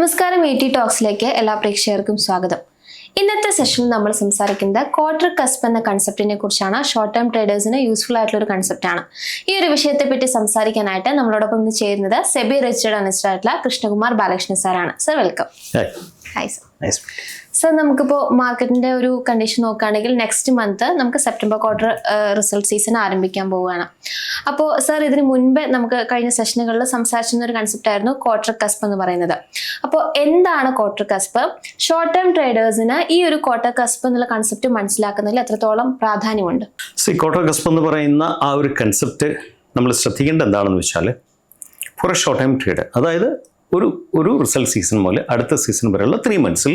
നമസ്കാരം A T ടോക്സിലേക്ക് എല്ലാ പ്രേക്ഷകർക്കും സ്വാഗതം. ഇന്നത്തെ സെഷനിൽ നമ്മൾ സംസാരിക്കുന്നത് ക്വാർട്ടർ കസ്പ് എന്ന കൺസെപ്റ്റിനെ കുറിച്ചാണ്. ഷോർട്ട് ടേം ട്രേഡേഴ്സിന് യൂസ്ഫുൾ ആയിട്ടുള്ള ഒരു കൺസെപ്റ്റാണ് ഈ ഒരു വിഷയത്തെ പറ്റി സംസാരിക്കാനായിട്ട് നമ്മളോടൊപ്പം ഇന്ന് ചേരുന്നത് സെബി രജിസ്റ്റേർഡ് അനലിസ്റ്റ് ആയിട്ടുള്ള കൃഷ്ണകുമാർ ബാലകൃഷ്ണൻ സാറാണ്. Sir welcome hi sir sir നമുക്കിപ്പോൾ മാർക്കറ്റിന്റെ ഒരു കണ്ടീഷൻ നോക്കുകയാണെങ്കിൽ നെക്സ്റ്റ് മന്ത് നമുക്ക് സെപ്റ്റംബർ ക്വാർട്ടർ റിസൾട്ട് സീസൺ ആരംഭിക്കാൻ പോവുകയാണ്. അപ്പോ സർ ഇതിന് മുൻപേ നമുക്ക് കഴിഞ്ഞ സെഷനുകളിൽ സംസാരിച്ചിരുന്ന ഒരു കൺസെപ്റ്റ് ആയിരുന്നു ക്വാർട്ടർ കസ്പ് എന്ന് പറയുന്നത്. അപ്പോ എന്താണ് ക്വാർട്ടർ കസ്പ് ഷോർട്ട് ടേം ട്രേഡേഴ്സിന് ഈ ഒരു ക്വാർട്ടർ കസ്പ് എന്നുള്ള കൺസെപ്റ്റ് മനസ്സിലാക്കുന്നതിൽ എത്രത്തോളം പ്രാധാന്യമുണ്ട്? സി ക്വാർട്ടർ ഗസ്പ് എന്ന് പറയുന്ന ആ ഒരു കൺസെപ്റ്റ് നമ്മൾ ശ്രദ്ധിക്കേണ്ട എന്താണെന്ന് വെച്ചാൽ for a short time trade അതായത് ഒരു ഒരു റിസൾട്ട് സീസൺ മുതൽ അടുത്ത സീസൺ വരെയുള്ള ത്രീ മന്ത്സിൽ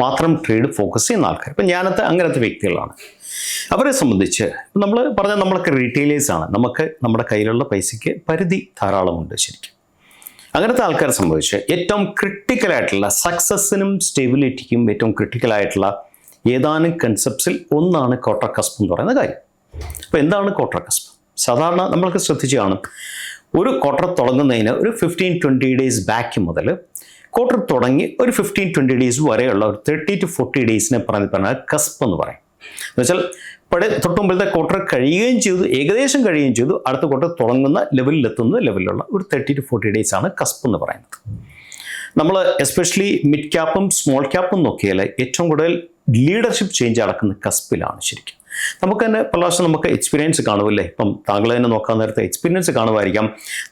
മാത്രം ട്രേഡ് ഫോക്കസ് ചെയ്യുന്ന ആൾക്കാർ ഇപ്പം ഞാനത്തെ അങ്ങനത്തെ വ്യക്തികളാണ്. അവരെ സംബന്ധിച്ച് നമ്മൾ പറഞ്ഞാൽ നമ്മളൊക്കെ റീറ്റെയിലേഴ്സാണ് നമുക്ക് നമ്മുടെ കയ്യിലുള്ള പൈസയ്ക്ക് പരിധി ധാരാളമുണ്ട് ശരിക്കും. അങ്ങനത്തെ ആൾക്കാരെ സംബന്ധിച്ച് ഏറ്റവും ക്രിട്ടിക്കലായിട്ടുള്ള സക്സസ്സിനും സ്റ്റെബിലിറ്റിക്കും ഏറ്റവും ക്രിട്ടിക്കലായിട്ടുള്ള ഏതാനും കൺസെപ്റ്റ്സിൽ ഒന്നാണ് കോട്ടർകസ്പ് എന്ന് പറയുന്ന കാര്യം. അപ്പോൾ എന്താണ് കോട്ടർകസ്പ് സാധാരണ നമ്മളൊക്കെ ശ്രദ്ധിച്ചു കാണും. ഒരു ക്വാർട്ടർ തുടങ്ങുന്നതിന് ഒരു ഫിഫ്റ്റീൻ ട്വന്റി ഡേയ്സ് ബാക്ക് മുതൽ ക്വാർട്ടർ തുടങ്ങി ഒരു ഫിഫ്റ്റീൻ ട്വന്റി ഡേയ്സ് വരെയുള്ള ഒരു തേർട്ടി ടു ഫോർട്ടി ഡേയ്സിനെ പറഞ്ഞ് പറഞ്ഞാൽ കസ്പ് എന്ന് പറയും. എന്ന് വെച്ചാൽ പഴയ തൊട്ട് മുമ്പിലത്തെ ക്വാർട്ടർ കഴിയുകയും ചെയ്തു ഏകദേശം കഴിയുകയും ചെയ്തു അടുത്ത ക്വാർട്ടർ തുടങ്ങുന്ന ലെവലിലെത്തുന്ന ലെവലിലുള്ള ഒരു തേർട്ടി ടു ഫോർട്ടി ഡേയ്സ് ആണ് കസ്പ് എന്ന് പറയുന്നത്. നമ്മൾ എസ്പെഷ്യലി മിഡ് ക്യാപ്പും സ്മോൾ ക്യാപ്പും നോക്കിയാൽ ഏറ്റവും കൂടുതൽ ലീഡർഷിപ്പ് ചേഞ്ച് നടക്കുന്ന കസ്പിലാണ് ശരിക്കും. നമുക്ക് തന്നെ പല പ്രാവശ്യം നമുക്ക് എക്സ്പീരിയൻസ് കാണുമല്ലേ? ഇപ്പം താങ്കൾ തന്നെ നോക്കാൻ നേരത്തെ എക്സ്പീരിയൻസ് കാണുമായിരിക്കാം.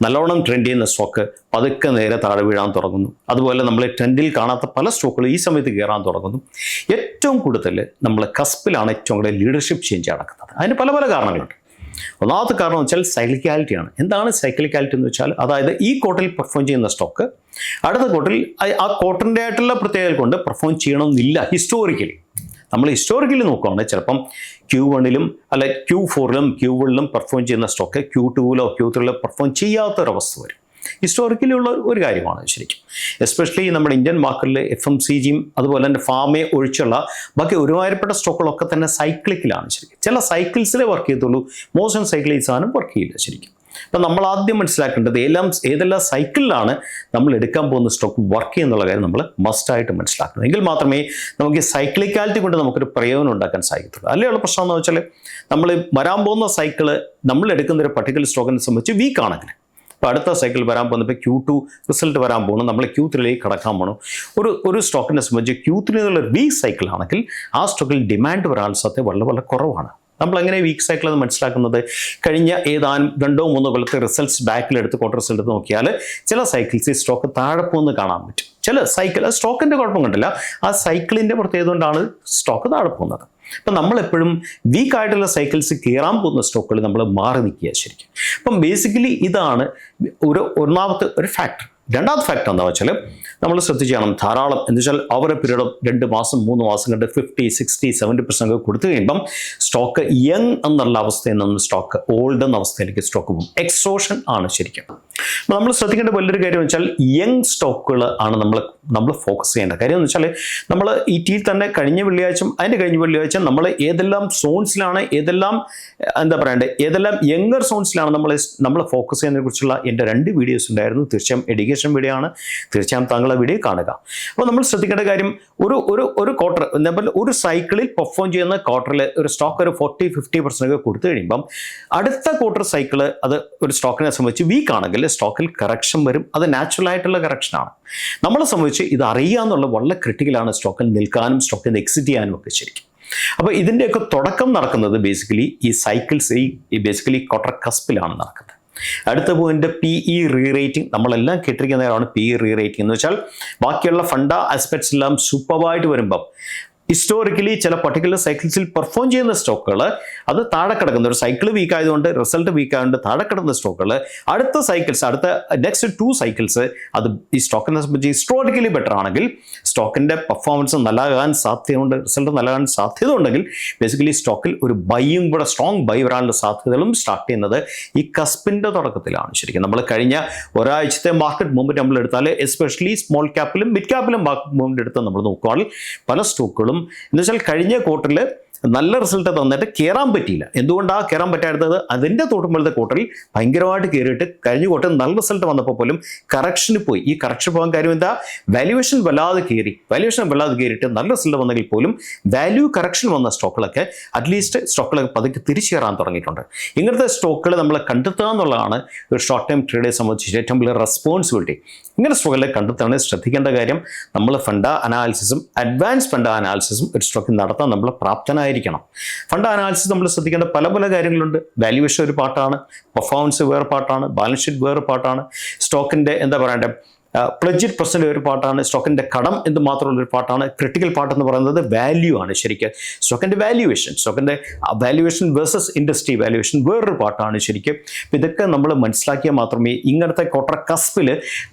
നല്ലോണം ട്രെൻഡ് ചെയ്യുന്ന സ്റ്റോക്ക് പതുക്കെ നേരെ താഴെ വീഴാൻ തുടങ്ങുന്നു. അതുപോലെ നമ്മൾ ട്രെൻഡിൽ കാണാത്ത പല സ്റ്റോക്കുകളും ഈ സമയത്ത് കയറാൻ തുടങ്ങുന്നു. ഏറ്റവും കൂടുതൽ നമ്മൾ കസ്പിലാണ് ഏറ്റവും കൂടുതൽ ലീഡർഷിപ്പ് ചേഞ്ച് നടക്കുന്നത്. അതിന് പല പല കാരണങ്ങളുണ്ട്. ഒന്നാമത്തെ കാരണം വെച്ചാൽ സൈക്ലിക്കാലിറ്റിയാണ് എന്താണ് സൈക്ലിക്കാലിറ്റി എന്ന് വെച്ചാൽ അതായത് ഈ കോട്ടിൽ പെർഫോം ചെയ്യുന്ന സ്റ്റോക്ക് അടുത്ത കോട്ടിൽ ആ കോട്ടന്റെ ആയിട്ടുള്ള പ്രത്യേകത കൊണ്ട് പെർഫോം ചെയ്യണമെന്നില്ല ഹിസ്റ്റോറിക്കലി നമ്മൾ ഹിസ്റ്റോറിക്കലി നോക്കുകയാണെങ്കിൽ ചിലപ്പം ക്യൂ വണ്ണിലും അല്ല ക്യൂ ഫോറിലും ക്യൂ വണ്ണിലും പെർഫോം ചെയ്യുന്ന സ്റ്റോക്ക് ക്യൂ ടൂവിലോ ക്യൂ ത്രീയിലോ പെർഫോം ചെയ്യാത്തൊരവസ്ഥ വരും. ഹിസ്റ്റോറിക്കലി ഉള്ള ഒരു കാര്യമാണ് ശരിക്കും. എസ്പെഷ്യലി നമ്മുടെ ഇന്ത്യൻ മാർക്കറ്റിലെ എഫ് എം സി ജിയും അതുപോലെ തന്നെ ഫാമെ ഒഴിച്ചുള്ള ബാക്കി ഒരുമാതിരിപ്പെട്ട സ്റ്റോക്കുകളൊക്കെ തന്നെ സൈക്ലിക്കിലാണ് ശരിക്കും. ചില സൈക്കിൾസിലേ വർക്ക് ചെയ്യത്തുള്ളൂ. മോശം സൈക്കിൾ സാധനം വർക്ക് ചെയ്യില്ല ശരിക്കും. അപ്പം നമ്മൾ ആദ്യം മനസ്സിലാക്കേണ്ടത് എല്ലാം ഏതെല്ലാം സൈക്കിളിലാണ് നമ്മൾ എടുക്കാൻ പോകുന്ന സ്റ്റോക്ക് വർക്ക് ചെയ്യുന്നുള്ള കാര്യം നമ്മൾ മസ്റ്റായിട്ട് മനസ്സിലാക്കണം. എങ്കിൽ മാത്രമേ നമുക്ക് ഈ സൈക്ലിക്കാലിറ്റി കൊണ്ട് നമുക്കൊരു പ്രയോജനം ഉണ്ടാക്കാൻ സാധിക്കത്തുള്ളൂ. അല്ലേയുള്ള പ്രശ്നം എന്ന് വെച്ചാൽ നമ്മൾ വരാൻ പോകുന്ന സൈക്കിൾ നമ്മൾ എടുക്കുന്ന ഒരു പർട്ടിക്കുലർ സ്റ്റോക്കിനെ സംബന്ധിച്ച് വീക്ക് ആണെങ്കിൽ ഇപ്പോൾ അടുത്ത സൈക്കിൾ വരാൻ പോകുന്നപ്പോൾ ക്യൂ ടു റിസൾട്ട് വരാൻ പോകണം നമ്മൾ ക്യൂ ത്രീയിലേക്ക് കടക്കാൻ പോകണം ഒരു ഒരു സ്റ്റോക്കിനെ സംബന്ധിച്ച് ക്യൂ ത്രീ എന്നുള്ള വീക്ക് സൈക്കിൾ ആണെങ്കിൽ ആ സ്റ്റോക്കിൽ ഡിമാൻഡ് വരാൻ സാധ്യത വളരെ വളരെ കുറവാണ്. നമ്മൾ എങ്ങനെ വീക്ക് സൈക്കിൾ എന്ന് മനസ്സിലാക്കുന്നത്? കഴിഞ്ഞ ഏതാനും രണ്ടോ മൂന്നോ കൊല്ലത്തെ റിസൾട്ട്സ് ബാക്കിലെടുത്ത് ക്വാർട്ടർ റിസൾട്ട് നോക്കിയാൽ ചില സൈക്കിൾസ് ഈ സ്റ്റോക്ക് താഴെ പോകുന്ന കാണാൻ പറ്റും. ചില സൈക്കിൾ സ്റ്റോക്കിന്റെ കുഴപ്പം കണ്ടില്ല. ആ സൈക്കിളിന്റെ പ്രത്യേകത കൊണ്ടാണ് സ്റ്റോക്ക് താഴെ പോകുന്നത്? അപ്പം നമ്മളെപ്പോഴും വീക്ക് ആയിട്ടുള്ള സൈക്കിൾസ് കയറാൻ പോകുന്ന സ്റ്റോക്കുകൾ നമ്മൾ മാറി നിൽക്കുക ശരിക്കും. അപ്പം ബേസിക്കലി ഇതാണ് ഒരു ഒന്നാമത്തെ ഒരു ഫാക്ടർ രണ്ടാമത്തെ ഫാക്ടർ എന്താണെന്ന് വെച്ചാൽ നമ്മൾ ശ്രദ്ധിച്ചാണ്. ധാരാളം എന്ന് വെച്ചാൽ ഓവർ പീരീഡ് രണ്ട് മാസം മൂന്ന് മാസം കണ്ട് ഫിഫ്റ്റി സിക്സ്റ്റി സെവന്റി പെർസെന്റ് ഒക്കെ കൊടുത്തു കഴിയുമ്പം സ്റ്റോക്ക് യങ് എന്നുള്ള അവസ്ഥയിൽ നിന്ന് സ്റ്റോക്ക് ഓൾഡ് എന്ന അവസ്ഥയിലേക്ക് സ്റ്റോക്ക് പോകും. എക്സോഷൻ ആണ് ശരിക്കും. നമ്മൾ ശ്രദ്ധിക്കേണ്ട വലിയൊരു കാര്യം വെച്ചാൽ യങ് സ്റ്റോക്കുകൾ ആണ് നമ്മൾ നമ്മൾ ഫോക്കസ് ചെയ്യേണ്ട കാര്യം എന്ന് വെച്ചാൽ നമ്മൾ ഈ ടിയിൽ തന്നെ കഴിഞ്ഞ വെള്ളിയാഴ്ച അതിന്റെ കഴിഞ്ഞ വെള്ളിയാഴ്ച നമ്മൾ ഏതെല്ലാം സോൺസിലാണ് ഏതെല്ലാം എന്താ പറയണ്ടേ ഏതെല്ലാം യങ്ങർ സോൺസിലാണ് നമ്മൾ നമ്മൾ ഫോക്കസ് ചെയ്യുന്നതിനെ കുറിച്ചുള്ള എന്റെ രണ്ട് വീഡിയോസ് ഉണ്ടായിരുന്നു. തീർച്ചയായും എഡ്യൂക്കേഷൻ വീഡിയോ ആണ്. തീർച്ചയായും താങ്കൾ ആ വീഡിയോ കാണുക. അപ്പോൾ നമ്മൾ ശ്രദ്ധിക്കേണ്ട കാര്യം ഒരു ഒരു ഒരു ക്വാർട്ടർ ഒരു സൈക്കിളിൽ പെർഫോം ചെയ്യുന്ന ക്വാർട്ടറിൽ ഒരു സ്റ്റോക്ക് ഒരു ഫോർട്ടി ഫിഫ്റ്റി പെർസെന്റ് ഒക്കെ കൊടുത്തു കഴിയുമ്പം അടുത്ത ക്വാർട്ടർ സൈക്കിൾ അത് ഒരു സ്റ്റോക്കിനെ സംബന്ധിച്ച് വീക്ക് ആണെങ്കിൽ സ്റ്റോക്കിൽ കറക്ഷൻ വരും. അത് നാച്ചുറൽ ആയിട്ടുള്ള കറക്ഷനാണ് നമ്മളെ സംബന്ധിച്ച് ഇത് അറിയുക വളരെ ക്രിട്ടിക്കലാണ് സ്റ്റോക്കിൽ നിൽക്കാനും സ്റ്റോക്കിൽ നിന്ന് എക്സിറ്റ് ചെയ്യാനും ഒക്കെ ശരിക്കും. അപ്പോൾ ഇതിന്റെയൊക്കെ തുടക്കം നടക്കുന്നത് ബേസിക്കലി ഈ സൈക്കിൾസ് ഈ ബേസിക്കലി ക്വാർട്ടർ കസ്പിലാണ് നടക്കുന്നത്. അടുത്ത point P E re rating നമ്മളെല്ലാം കേട്ടിരിക്കുന്നതാണ് പി ഇ റീ റേറ്റിംഗ് എന്ന് വെച്ചാൽ ബാക്കിയുള്ള ഫണ്ട ആസ്പെക്ട്സ് എല്ലാം സൂപ്പർവായിട്ട് വരുമ്പം ഹിസ്റ്റോറിക്കലി ചില പർട്ടിക്കുലർ സൈക്കിൾസിൽ പെർഫോം ചെയ്യുന്ന സ്റ്റോക്കുകൾ അത് താഴെ കിടക്കുന്ന. ഒരു സൈക്കിൾ വീക്ക് ആയതുകൊണ്ട് റിസൾട്ട് വീക്ക് ആയതുകൊണ്ട് താഴെ കിടക്കുന്ന സ്റ്റോക്കുകൾ അടുത്ത സൈക്കിൾസ് അടുത്ത നെക്സ്റ്റ് ടു സൈക്കിൾസ് അത് ഈ സ്റ്റോക്കിനെ സംബന്ധിച്ച് ഹിസ്റ്റോറിക്കലി ബെറ്റർ ആണെങ്കിൽ സ്റ്റോക്കിന്റെ പെർഫോമൻസ് നല്ലതാകാൻ സാധ്യതയുണ്ട് റിസൾട്ട് നല്ലതാകാൻ സാധ്യത ഉണ്ടെങ്കിൽ ബേസിക്കലി സ്റ്റോക്കിൽ ഒരു ബൈയും കൂടെ സ്ട്രോങ് ബൈ വരാനുള്ള സാധ്യതകളും സ്റ്റാർട്ട് ചെയ്യുന്നത് ഈ കസ്പിന്റെ തുടക്കത്തിലാണ്. ശരിക്കും നമ്മൾ കഴിഞ്ഞ ഒരാഴ്ചത്തെ മാർക്കറ്റ് മൂവ്മെന്റ് നമ്മൾ എടുത്താൽ എസ്പെഷ്യലി സ്മോൾ ക്യാപ്പിലും മിഡ് ക്യാപ്പിലും മൂവ്മെന്റ് എടുത്ത് നമ്മൾ നോക്കുകയാണെങ്കിൽ പല സ്റ്റോക്കുകളും എന്ന് വെച്ചാൽ കഴിഞ്ഞ ക്വാർട്ടറിൽ നല്ല റിസൾട്ട് തന്നിട്ട് കയറാൻ പറ്റിയില്ല. എന്തുകൊണ്ടാണ് കയറാൻ പറ്റാത്തത്? അതിന്റെ തൊട്ടുമ്പോഴത്തെ ക്വാർട്ടറിൽ ഭയങ്കരമായിട്ട് കയറിയിട്ട് കഴിഞ്ഞ ക്വാർട്ടർ നല്ല റിസൾട്ട് വന്നപ്പോൾ പോലും കറക്ഷന് പോയി. ഈ കറക്ഷൻ പോകാൻ കാര്യം എന്താ? വാല്യുവേഷൻ വല്ലാതെ കയറി വാല്യുവേഷൻ വല്ലാതെ കയറിയിട്ട് നല്ല റിസൾട്ട് വന്നെങ്കിൽ പോലും വാല്യൂ കറക്ഷൻ വന്ന സ്റ്റോക്കുകളൊക്കെ അറ്റ്ലീസ്റ്റ് സ്റ്റോക്കുകളൊക്കെ പതുക്കെ തിരിച്ചു കയറാൻ തുടങ്ങിയിട്ടുണ്ട്. ഇങ്ങനത്തെ സ്റ്റോക്കുകൾ നമ്മൾ കണ്ടെത്തുക എന്നുള്ളതാണ് ഒരു ഷോർട്ട് ടൈം ട്രേഡേ സംബന്ധിച്ച് ഏറ്റവും വലിയ റെസ്പോൺസിബിലിറ്റി ഇങ്ങനെ സ്റ്റോക്കുകളെ കണ്ടെത്താണ് ശ്രദ്ധിക്കേണ്ട കാര്യം നമ്മൾ ഫണ്ട അനാലിസിസും അഡ്വാൻസ് ഫണ്ട അനാലിസിസും ഒരു സ്റ്റോക്കിൽ നടത്താൻ നമ്മൾ പ്രാപ്തനായിരിക്കണം ഫണ്ട് അനാലിസിസ് നമ്മൾ ശ്രദ്ധിക്കേണ്ട പല പല കാര്യങ്ങളുണ്ട്. വാല്യുവേഷൻ ഒരു പാട്ടാണ്. പെർഫോമൻസ് വേറെ പാട്ടാണ്. ബാലൻസ് ഷീറ്റ് വേറെ പാട്ടാണ്. സ്റ്റോക്കിന്റെ എന്താ പറയണ്ടേ? പ്ലജിറ്റ് പ്രസന്റ് ഒരു പാട്ടാണ്. സ്റ്റോക്കിന്റെ കടം എന്ന് മാത്രമുള്ള ഒരു പാട്ടാണ്. ക്രിട്ടിക്കൽ പാട്ട് എന്ന് പറയുന്നത് വാല്യൂ ആണ് ശരിക്കും. സ്റ്റോക്കിന്റെ വാല്യുവേഷൻ സ്റ്റോക്കിന്റെ വാല്യുവേഷൻ വേഴ്സസ് ഇൻഡസ്ട്രി വാല്യുവേഷൻ വേറൊരു പാട്ടാണ് ശരിക്കും. അപ്പം ഇതൊക്കെ നമ്മൾ മനസ്സിലാക്കിയാൽ മാത്രമേ ഇങ്ങനത്തെ ക്വാർട്ടർ കസ്പിൽ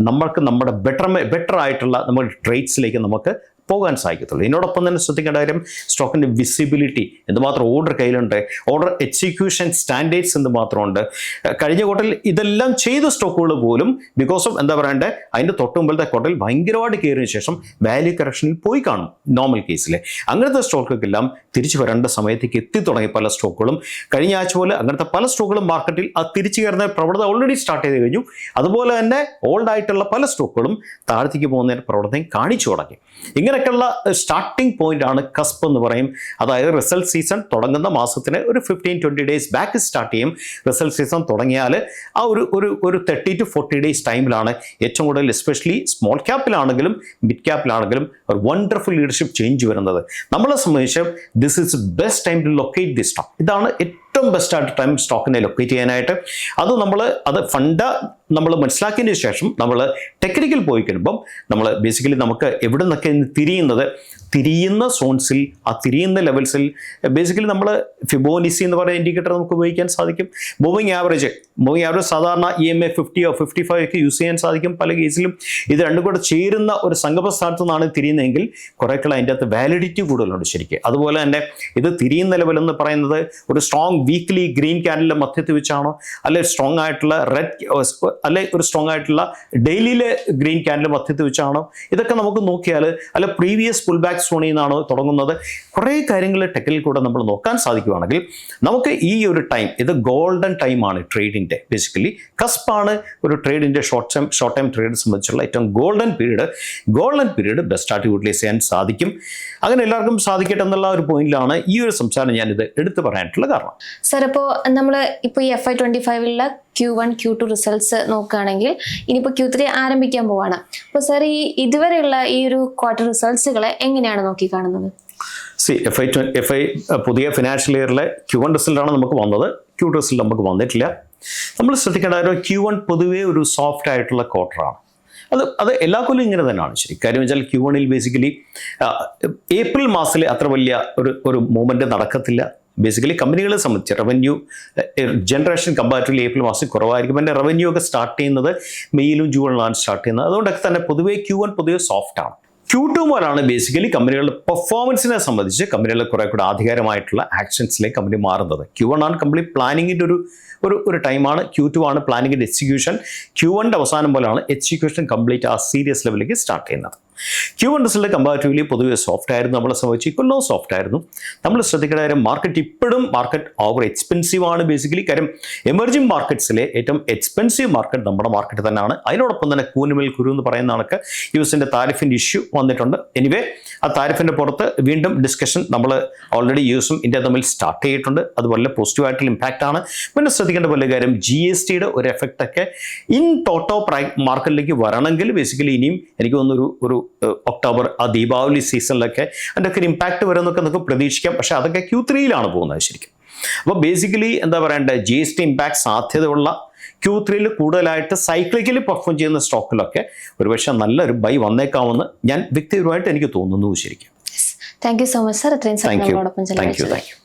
നമ്മൾക്ക് നമ്മുടെ ബെറ്റർ ബെറ്റർ ആയിട്ടുള്ള നമ്മുടെ ട്രേഡ്സിലേക്ക് നമുക്ക് പോകാൻ സാധിക്കത്തുള്ളൂ. ഇതിനോടൊപ്പം തന്നെ ശ്രദ്ധിക്കേണ്ട കാര്യം സ്റ്റോക്കിന്റെ വിസിബിലിറ്റി എന്തുമാത്രം ഓർഡർ കയ്യിലുണ്ട് ഓർഡർ എക്സിക്യൂഷൻ സ്റ്റാൻഡേർഡ്സ് എന്തുമാത്രമുണ്ട്. കഴിഞ്ഞ ക്വാർട്ടറിൽ ഇതെല്ലാം ചെയ്ത സ്റ്റോക്കുകൾ പോലും ബിക്കോസ് ഓഫ് എന്താ പറയണ്ടേ അതിന്റെ തൊട്ട് മുമ്പിലത്തെ ക്വാർട്ടറിൽ ഭയങ്കരമായിട്ട് കയറിയ ശേഷം വാല്യൂ കറക്ഷനിൽ പോയി കാണും നോർമൽ കേസിൽ അങ്ങനത്തെ സ്റ്റോക്കുകൾക്കെല്ലാം തിരിച്ചു വരേണ്ട സമയത്തേക്ക് എത്തി തുടങ്ങി പല സ്റ്റോക്കുകളും. കഴിഞ്ഞ ആഴ്ച പോലെ അങ്ങനത്തെ പല സ്റ്റോക്കുകളും മാർക്കറ്റിൽ അത് തിരിച്ചു കയറുന്ന പ്രവണത ഓൾറെഡി സ്റ്റാർട്ട് ചെയ്ത് കഴിഞ്ഞു. അതുപോലെ തന്നെ ഓൾഡ് ആയിട്ടുള്ള പല സ്റ്റോക്കുകളും താഴത്തേക്ക് പോകുന്നതിന്റെ പ്രവർത്തനം കാണിച്ചു തുടങ്ങി. ഇങ്ങനെയൊക്കെയുള്ള സ്റ്റാർട്ടിംഗ് പോയിന്റ് ആണ് കസ്പ് എന്ന് പറയും. അതായത് റിസൾട്ട് സീസൺ തുടങ്ങുന്ന മാസത്തിന് ഒരു fifteen twenty days back start ചെയ്യും. റിസൾട്ട് സീസൺ തുടങ്ങിയാൽ ആ ഒരു ഒരു ഒരു തേർട്ടി ടു ഫോർട്ടി ഡേയ്സ് ടൈമിലാണ് ഏറ്റവും കൂടുതൽ എസ്പെഷ്യലി സ്മോൾ ക്യാപ്പിലാണെങ്കിലും മിഡ് ക്യാപ്പിലാണെങ്കിലും ഒരു വണ്ടർഫുൾ ലീഡർഷിപ്പ് ചേഞ്ച് വരുന്നത്. നമ്മളെ സംബന്ധിച്ച് this is best time to locate the stock ഇതാണ് ഏറ്റവും ബെസ്റ്റ് ആയിട്ട് ടൈം സ്റ്റോക്കിനെ ലൊക്കേറ്റ് ചെയ്യാനായിട്ട്. അത് നമ്മൾ അത് ഫണ്ട് നമ്മൾ മനസ്സിലാക്കിയതിന് ശേഷം നമ്മൾ ടെക്നിക്കൽ പോയി കഴിയുമ്പം നമ്മൾ ബേസിക്കലി നമുക്ക് എവിടെ നിന്നൊക്കെ തിരിയുന്നത് തിരിയുന്ന സോൺസിൽ ആ തിരിയുന്ന ലെവൽസിൽ ബേസിക്കലി നമ്മൾ ഫിബോനിസി എന്ന് പറയുന്ന ഇൻഡിക്കേറ്റർ നമുക്ക് ഉപയോഗിക്കാൻ സാധിക്കും. മൂവിങ് ആവറേജ് മൂവിങ് ആവറേജ് സാധാരണ ഇ എം എ ഫിഫ്റ്റിയോ ഫിഫ്റ്റി ഫൈവ് ഒക്കെ യൂസ് ചെയ്യാൻ സാധിക്കും പല കേസിലും ഇത് രണ്ടും കൂടെ ചേരുന്ന ഒരു സംഗമ സ്ഥാനത്ത് നിന്നാണ് തിരിയുന്നതെങ്കിൽ കുറേക്കുള്ള അതിന്റെ അകത്ത് വാലിഡിറ്റി കൂടുതലുണ്ട് ശരിക്കും. അതുപോലെ തന്നെ ഇത് തിരിയുന്ന ലെവൽ എന്ന് പറയുന്നത് ഒരു സ്ട്രോങ് വീക്ക്ലി ഗ്രീൻ ക്യാൻഡലിന്റെ മധ്യത്തിൽ വെച്ചാണോ? അല്ലെ സ്ട്രോങ് ആയിട്ടുള്ള റെഡ് അല്ലെ ഒരു സ്ട്രോങ് ആയിട്ടുള്ള ഡെയിലിയിലെ ഗ്രീൻ ക്യാൻഡലിന്റെ മധ്യത്തിൽ വെച്ചാണോ? ഇതൊക്കെ നമുക്ക് നോക്കിയാൽ അല്ല പ്രീവിയസ് പുൾ ബാക്ക് സോണിൽ നിന്നാണോ തുടങ്ങുന്നത്. കുറേ കാര്യങ്ങൾ ടെക്കിൽ കൂടെ നമ്മൾ നോക്കാൻ സാധിക്കുകയാണെങ്കിൽ നമുക്ക് ഈ ഒരു ടൈം ഇത് ഗോൾഡൻ ടൈമാണ് ട്രേഡിന്റെ ബേസിക്കലി കസ്പാണ് ഒരു ട്രേഡിന്റെ short time short time trade സംബന്ധിച്ചുള്ള ഏറ്റവും golden period golden period best ആയിട്ട് യൂട്ടിലൈസ് ചെയ്യാൻ സാധിക്കും. അങ്ങനെ എല്ലാവർക്കും സാധിക്കട്ടെ എന്നുള്ള ഒരു പോയിന്റിലാണ് ഈ ഒരു സംസാരം ഞാനിത് എടുത്തു പറയാനായിട്ടുള്ള കാരണം. സർ അപ്പോൾ നമ്മൾ ഇപ്പോൾ ഈ F I twenty ഫൈവിലുള്ള Q one Q two results നോക്കുകയാണെങ്കിൽ ഇനിയിപ്പോൾ ക്യൂ ത്രീ ആരംഭിക്കാൻ പോവാണ്. അപ്പോൾ സർ ഈ ഇതുവരെയുള്ള ഈ ഒരു ക്വാർട്ടർ റിസൾട്ട്സുകളെ എങ്ങനെയാണ് നോക്കി കാണുന്നത്? C F I F I പുതിയ ഫിനാൻഷ്യൽ ഇയറിലെ ക്യൂ വൺ റിസൾട്ടാണ് നമുക്ക് വന്നത്. ക്യൂ ടു റിസൾട്ട് നമുക്ക് വന്നിട്ടില്ല. നമ്മൾ ശ്രദ്ധിക്കേണ്ട കാര്യം ക്യൂ വൺ പൊതുവേ ഒരു സോഫ്റ്റ് ആയിട്ടുള്ള ക്വാർട്ടറാണ് അത് അത് എല്ലാ കൊല്ലം ഇങ്ങനെ തന്നെയാണ്. ശരി കാര്യം വെച്ചാൽ ക്യൂ വണിൽ ബേസിക്കലി ഏപ്രിൽ മാസത്തിൽ അത്ര വലിയ ഒരു ഒരു മൂവ്മെന്റ് നടക്കത്തില്ല. ബേസിക്കലി കമ്പനികളെ സംബന്ധിച്ച് റവന്യൂ ജനറേഷൻ കമ്പാരിറ്റീവ്ലി ഏപ്രിൽ മാസം കുറവായിരിക്കും. എന്റെ റവന്യൂ ഒക്കെ സ്റ്റാർട്ട് ചെയ്യുന്നത് മെയ്യിലും ജൂണിലാണ് സ്റ്റാർട്ട് ചെയ്യുന്നത്. അതുകൊണ്ടൊക്കെ തന്നെ പൊതുവേ ക്യൂ വൺ പൊതുവേ സോഫ്റ്റ് ആണ്. ക്യൂ ടു മുതലാണ് ബേസിക്കലി കമ്പനികളുടെ പെർഫോമൻസിനെ സംബന്ധിച്ച് കമ്പനികളുടെ കുറേ കൂടെ ആധികാരമായിട്ടുള്ള ആക്ഷൻസിലേക്ക് കമ്പനി മാറുന്നത്. ക്യൂ വൺ ആണ് കമ്പനി പ്ലാനിങ്ങിന്റെ ഒരു ഒരു ഒരു ടൈമാണ് ക്യൂ ടു ആണ് പ്ലാനിങ്ങിന്റെ എക്സിക്യൂഷൻ ക്യൂ വണ്ണിന്റെ അവസാനം പോലെയാണ് എക്സിക്യൂഷൻ കംപ്ലീറ്റ് ആ സീരിയസ് ലെവലിലേക്ക് സ്റ്റാർട്ട് ചെയ്യുന്നത്. ക്യൂ റിസൾട്ട് കമ്പാരിറ്റീവ്ലി പൊതുവെ സോഫ്റ്റ് ആയിരുന്നു. നമ്മളെ സംബന്ധിച്ച് ഇക്കൊല്ലോ സോഫ്റ്റ് ആയിരുന്നു. നമ്മൾ ശ്രദ്ധിക്കേണ്ട കാര്യം മാർക്കറ്റ് ഇപ്പോഴും മാർക്കറ്റ് ഓവർ എക്സ്പെൻസീവ് ആണ് ബേസിക്കലി കാര്യം എമർജിംഗ് മാർക്കറ്റ്സിലെ ഏറ്റവും എക്സ്പെൻസീവ് മാർക്കറ്റ് നമ്മുടെ മാർക്കറ്റ് തന്നെയാണ്. അതിനോടൊപ്പം തന്നെ കൂനുമേൽ കുരു എന്ന് പറയുന്ന കണക്ക് യു എസിന്റെ താരിഫിന്റെ ഇഷ്യൂ വന്നിട്ടുണ്ട്. എനിവേ ആ താരിഫിന്റെ പുറത്ത് വീണ്ടും ഡിസ്കഷൻ നമ്മൾ ഓൾറെഡി യു എസും ഇന്ത്യ തമ്മിൽ സ്റ്റാർട്ട് ചെയ്തിട്ടുണ്ട്. അതുപോലെ പോസിറ്റീവായിട്ടുള്ള ഇമ്പാക്റ്റ് ആണ്. പിന്നെ ശ്രദ്ധിക്കേണ്ട പോലെ കാര്യം ജി എസ് ടിയുടെ ഒരു എഫക്റ്റ് ഒക്കെ ഇൻ ടോട്ടോ പ്രൈ മാർക്കറ്റിലേക്ക് വരണമെങ്കിൽ ബേസിക്കലി ഇനിയും എനിക്ക് തോന്നുന്നു ഒരു ഒക്ടോബർ ആ ദീപാവലി സീസണിലൊക്കെ അതിന്റെ ഒക്കെ ഒരു ഇമ്പാക്റ്റ് വരുമെന്നൊക്കെ നമുക്ക് പ്രതീക്ഷിക്കാം. പക്ഷേ അതൊക്കെ ക്യൂ ത്രീയിലാണ് പോകുന്നത് ശരിക്കും. അപ്പോൾ ബേസിക്കലി എന്താ പറയണ്ടേ ജി എസ് ടി ഇമ്പാക്ട് സാധ്യതയുള്ള ക്യൂ ത്രീയിൽ കൂടുതലായിട്ട് സൈക്ലിക്കലി പെർഫോം ചെയ്യുന്ന സ്റ്റോക്കിലൊക്കെ ഒരുപക്ഷെ നല്ലൊരു ബൈ വന്നേക്കാമെന്ന് ഞാൻ വ്യക്തിപരമായിട്ട് എനിക്ക് തോന്നുന്നു ശരിക്കും. Thank you so much sir ഇത്രയും താങ്ക് യു താങ്ക് യു